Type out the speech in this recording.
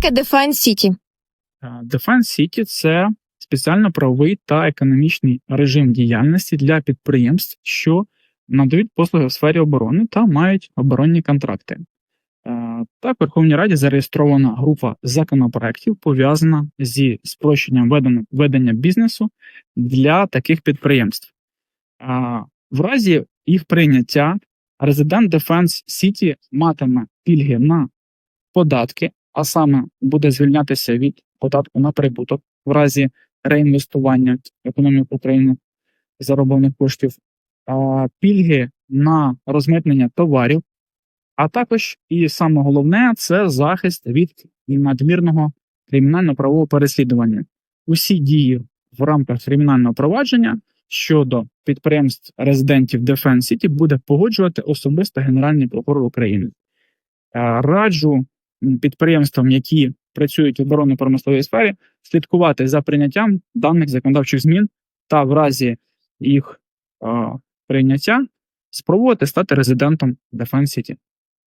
таке Defense City? Е, Defense City – це спеціально-правовий та економічний режим діяльності для підприємств, що надають послуги в сфері оборони та мають оборонні контракти. Е, Так, в Верховній Раді зареєстрована група законопроєктів, пов'язана зі спрощенням ведення, бізнесу для таких підприємств. Е, В разі їх прийняття Resident Defense City матиме пільги на податки, а саме буде звільнятися від податку на прибуток в разі реінвестування в економіку України зароблених коштів, пільги на розмитнення товарів, а також і саме головне це захист від надмірного кримінально-правового переслідування. Усі дії в рамках кримінального провадження щодо підприємств резидентів Defense City буде погоджувати особисто Генеральний прокурор України. Раджу підприємствам, які працюють в оборонно-промисловій сфері, слідкувати за прийняттям даних законодавчих змін та в разі їх е, прийняття спробувати стати резидентом Defense City.